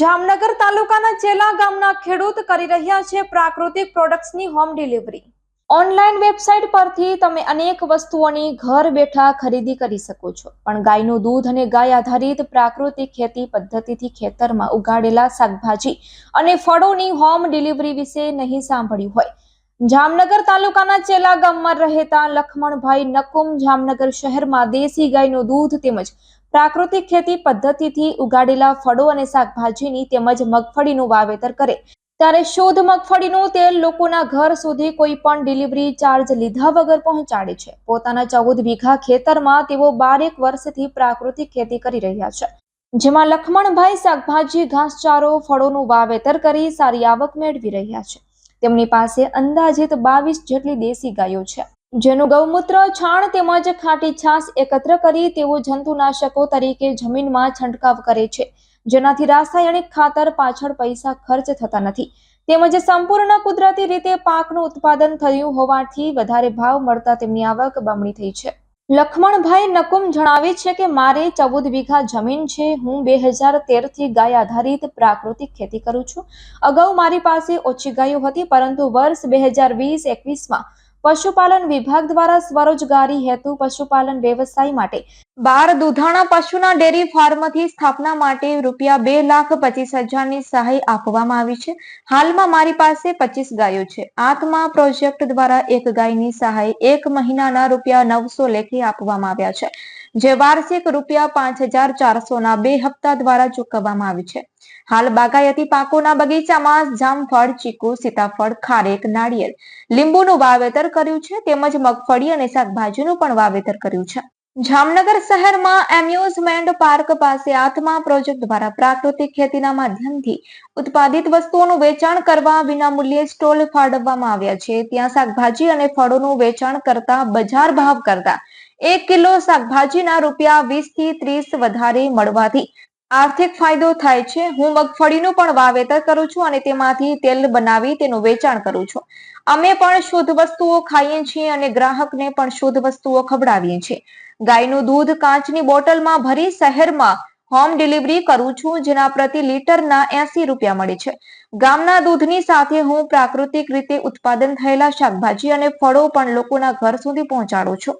જામનગર તાલુકાના ચેલા ગામના ખેડૂત કરી રહ્યા છે પ્રાકૃતિક પ્રોડક્ટ્સની હોમ ડિલિવરી ઓનલાઈન વેબસાઇટ પરથી તમે અનેક વસ્તુઓની ઘર બેઠા ખરીદી કરી શકો છો. પણ ગાયનું દૂધ અને ગાય આધારિત પ્રાકૃતિક ખેતી પદ્ધતિથી ખેતરમાં ઉગાડેલા શાકભાજી અને ફળોની હોમ ડિલિવરી વિશે નહીં સાંભળ્યું હોય. જામનગર તાલુકાના ચેલા ગામમાં રહેતા લખમણભાઈ નકુમ જામનગર શહેરમાં દેશી ગાયનું દૂધ તેમજ પ્રાકૃતિક ખેતી પદ્ધતિથી ઉગાડેલા ફળો અને શાકભાજીની તેમજ મગફળીનું વાવેતર કરે. ત્યારે શુદ્ધ મગફળીનું તેલ લોકોના ઘર સુધી કોઈ પણ ડિલિવરી ચાર્જ લીધા વગર પહોંચાડે છે. પોતાના ચૌદ વીઘા ખેતરમાં તેઓ બારેક વર્ષથી પ્રાકૃતિક ખેતી કરી રહ્યા છે. જેમાં લખમણભાઈ શાકભાજી, ઘાસચારો, ફળોનું વાવેતર કરી સારી આવક મેળવી રહ્યા છે. તેમની પાસે અંદાજિત બાવીસ જેટલી દેશી ગાયો છે. જેનું ગૌમૂત્ર, છાણ તેમજ ખાટી છાશ એકત્ર કરી તેઓ જંતુનાશકો તરીકે જમીનમાં છંટકાવ કરે છે. જેનાથી રાસાયણિક ખાતર પાછળ પૈસા ખર્ચ થતા નથી. તેમજ સંપૂર્ણ કુદરતી રીતે પાકનું ઉત્પાદન થયું હોવાથી વધારે ભાવ મળતા તેમની આવક બમણી થઈ છે. લખમણભાઈ નકુમ જણાવે છે કે, મારે ચૌદ વીઘા જમીન છે. હું બે હજાર તેરથી ગાય આધારિત પ્રાકૃતિક ખેતી કરું છું. અગાઉ મારી પાસે ઓછી ગાયો હતી, પરંતુ વર્ષ બે હજાર વીસ એકવીસમાં પશુપાલન વિભાગ દ્વારા સ્વરોજગારી હેતુ પશુપાલન વ્યવસાય માટે બાર દૂધાણા પશુના ડેરી ફાર્મથી સ્થાપના માટે રૂપિયા બે લાખ પચીસ હજારની સહાય આપવામાં આવી છે. હાલમાં મારી પાસે પચીસ ગાયો છે. આત્મા પ્રોજેક્ટ દ્વારા એક ગાયની સહાય એક મહિનાના રૂપિયા નવસો લેખે આપવામાં આવ્યા છે. જે વાર્ષિક રૂપિયા પાંચ હજાર ચારસોના બે હપ્તા દ્વારા ચૂકવવામાં આવી છે. હાલ બાગાયતી પાકોના બગીચામાં જામફળ, ચીકુ, સીતાફળ, ખારેક, નાળિયેર લીંબુનું વાવેતર કર્યું છે, તેમજ મગફળી અને શાકભાજીનું પણ વાવેતર કર્યું છે. જામનગર શહેરમાં એમ્યુઝમેન્ટ પાર્ક પાસે આત્મા પ્રોજેક્ટ દ્વારા પ્રાકૃતિક ખેતીના માધ્યમથી ઉત્પાદિત વસ્તુઓનું વેચાણ કરવા વિનામૂલ્યે સ્ટોલ ફાળવવામાં આવ્યા છે. ત્યાં શાકભાજી અને ફળોનું વેચાણ કરતા બજાર ભાવ કરતા એક કિલો શાકભાજીના રૂપિયા વીસથી ત્રીસ વધારે મળવાથી આર્થિક ફાયદો થાય છે. હું મગફળીનું પણ વાવેતર કરું છું અને તેમાંથી તેલ બનાવી તેનું વેચાણ કરું છું. અમે પણ શુદ્ધ વસ્તુઓ ખાઈએ છીએ અને ગ્રાહકને પણ શુદ્ધ વસ્તુઓ ખવડાવીએ છીએ. ગાયનું દૂધ કાચની બોટલમાં ભરી શહેરમાં હોમ ડિલિવરી કરું છું, જેના પ્રતિ લીટરના એસી રૂપિયા મળે છે. ગામના દૂધની સાથે હું પ્રાકૃતિક રીતે ઉત્પાદન થયેલા શાકભાજી અને ફળો પણ લોકોના ઘર સુધી પહોંચાડું છું.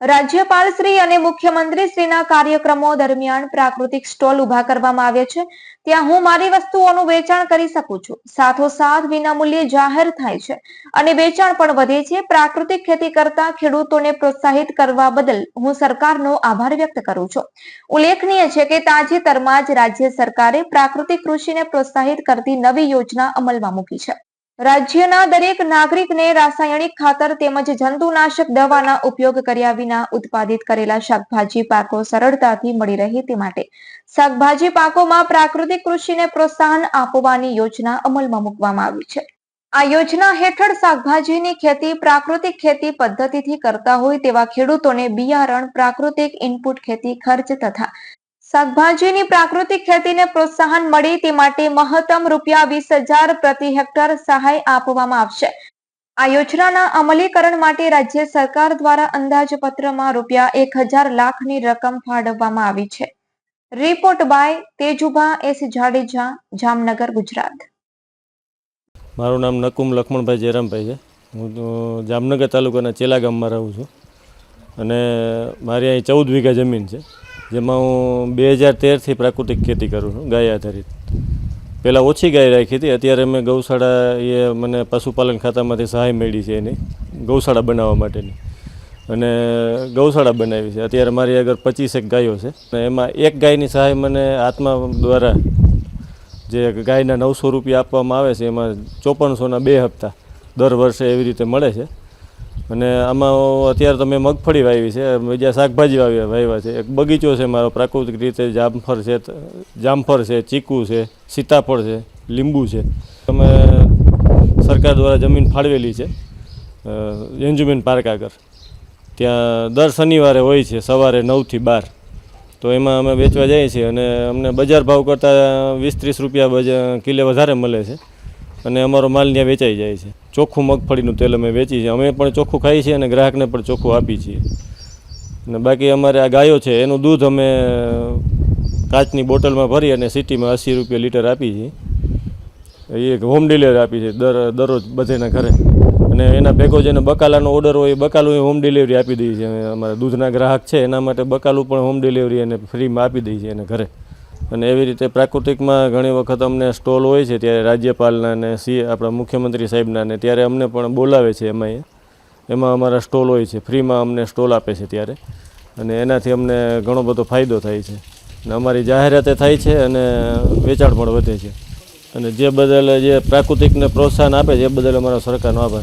રાજ્યપાલ શ્રી અને મુખ્યમંત્રી શ્રીના કાર્યક્રમો દરમિયાન પ્રાકૃતિક સ્ટોલ ઊભા કરવામાં આવ્યા છે. ત્યાં હું મારી વસ્તુઓનું વેચાણ કરી શકું છું. સાથોસાથ વિનામૂલ્યે જાહેર થાય છે અને વેચાણ પણ વધે છે. પ્રાકૃતિક ખેતી કરતા ખેડૂતોને પ્રોત્સાહિત કરવા બદલ હું સરકારનો આભાર વ્યક્ત કરું છું. ઉલ્લેખનીય છે કે તાજેતરમાં જ રાજ્ય સરકારે પ્રાકૃતિક કૃષિને પ્રોત્સાહિત કરતી નવી યોજના અમલમાં મૂકી છે. રાજ્યના દરેક નાગરિકને રાસાયણિક ખાતર તેમજ જંતુનાશક દવાના ઉપયોગ કર્યા વિના ઉત્પાદિત કરેલા શાકભાજી પાકો સરળતાથી મળી રહે તે માટે શાકભાજી પાકોમાં પ્રાકૃતિક કૃષિને પ્રોત્સાહન આપવાની યોજના અમલમાં મૂકવામાં આવી છે. આ યોજના હેઠળ શાકભાજીની ખેતી પ્રાકૃતિક ખેતી પદ્ધતિથી કરતા હોય તેવા ખેડૂતોને બિયારણ, પ્રાકૃતિક ઇનપુટ ખેતી ખર્ચ તથા શાકભાજીની પ્રાકૃતિક ખેતીને પ્રોત્સાહન મળે તે માટે મહત્તમ રૂપિયા વીસ હજાર પ્રતિ હેક્ટર સહાય આપવામાં આવશે. આ યોજનાના અમલીકરણ માટે રાજ્ય સરકાર દ્વારા અંદાજપત્રમાં રૂપિયા એક હજાર લાખની રકમ ફાળવવામાં આવી છે. Report by Tejubha S Jadeja, Jamnagar, Gujarat. મારું નામ નકુમ લક્ષ્મણભાઈ જયરામભાઈ છે. હું જામનગર તાલુકાના ચેલા ગામમાં રહું છું. અને મારી અહીં ચૌદ વીઘા જમીન છે. જેમાં હું બે હજાર તેરથી પ્રાકૃતિક ખેતી કરું છું, ગાય આધારિત. પહેલાં ઓછી ગાય રાખી હતી, અત્યારે મેં ગૌશાળા એ મને પશુપાલન ખાતામાંથી સહાય મળી છે એની, ગૌશાળા બનાવવા માટેની. અને ગૌશાળા બનાવી છે. અત્યારે મારી આગળ પચીસેક ગાયો છે. અને એમાં એક ગાયની સહાય મને આત્મા દ્વારા જે ગાયના નવસો રૂપિયા આપવામાં આવે છે, એમાં ચોપનસોના બે હપ્તા દર વર્ષે એવી રીતે મળે છે. અને આમાં અત્યારે તમે મગફળી વાવી છે, બીજા શાકભાજી વાવ્યા વાવ્યા છે. એક બગીચો છે મારો, પ્રાકૃતિક રીતે જામફળ છે જામફળ છે, ચીકુ છે, સીતાફળ છે, લીંબુ છે. અમે સરકાર દ્વારા જમીન ફાળવેલી છે એન્જુમેન પાર્ક આગળ. ત્યાં દર શનિવારે હોય છે, સવારે નવથી બાર. તો એમાં અમે વેચવા જઈએ છીએ અને અમને બજાર ભાવ કરતાં વીસ ત્રીસ રૂપિયા કિલે વધારે મળે છે. અને અમારો માલ ત્યાં વેચાઈ જાય છે. ચોખ્ખું મગફળીનું તેલ અમે વેચીએ છીએ. અમે પણ ચોખ્ખું ખાઈએ છીએ અને ગ્રાહકને પણ ચોખ્ખું આપીએ છીએ. અને બાકી અમારે આ ગાયો છે, એનું દૂધ અમે કાચની બોટલમાં ભરી અને સિટીમાં અસી રૂપિયા લીટર આપી છીએ. એ હોમ ડિલિવરી આપી છે, દર, દરરોજ બધેના ઘરે. અને એના ભેગો જેને બકાલાનો ઓર્ડર હોય એ બકાલું હોમ ડિલિવરી આપી દઈએ છીએ. અમારા દૂધના ગ્રાહક છે, એના માટે બકાલું પણ હોમ ડિલિવરી એને ફ્રીમાં આપી દઈએ છીએ એને ઘરે. અને એવી રીતે પ્રાકૃતિકમાં ઘણી વખત અમને સ્ટોલ હોય છે ત્યારે રાજ્યપાલના ને સી આપણા મુખ્યમંત્રી સાહેબના ને ત્યારે અમને પણ બોલાવે છે એમાં. એમાં અમારા સ્ટોલ હોય છે. ફ્રીમાં અમને સ્ટોલ આપે છે ત્યારે. અને એનાથી અમને ઘણો બધો ફાયદો થાય છે. અને અમારી જાહેરાતે થાય છે અને વેચાણ પણ વધે છે. અને જે બદલ જે પ્રાકૃતિકને પ્રોત્સાહન આપે છે, એ બદલ અમારો સરકારનો આભાર.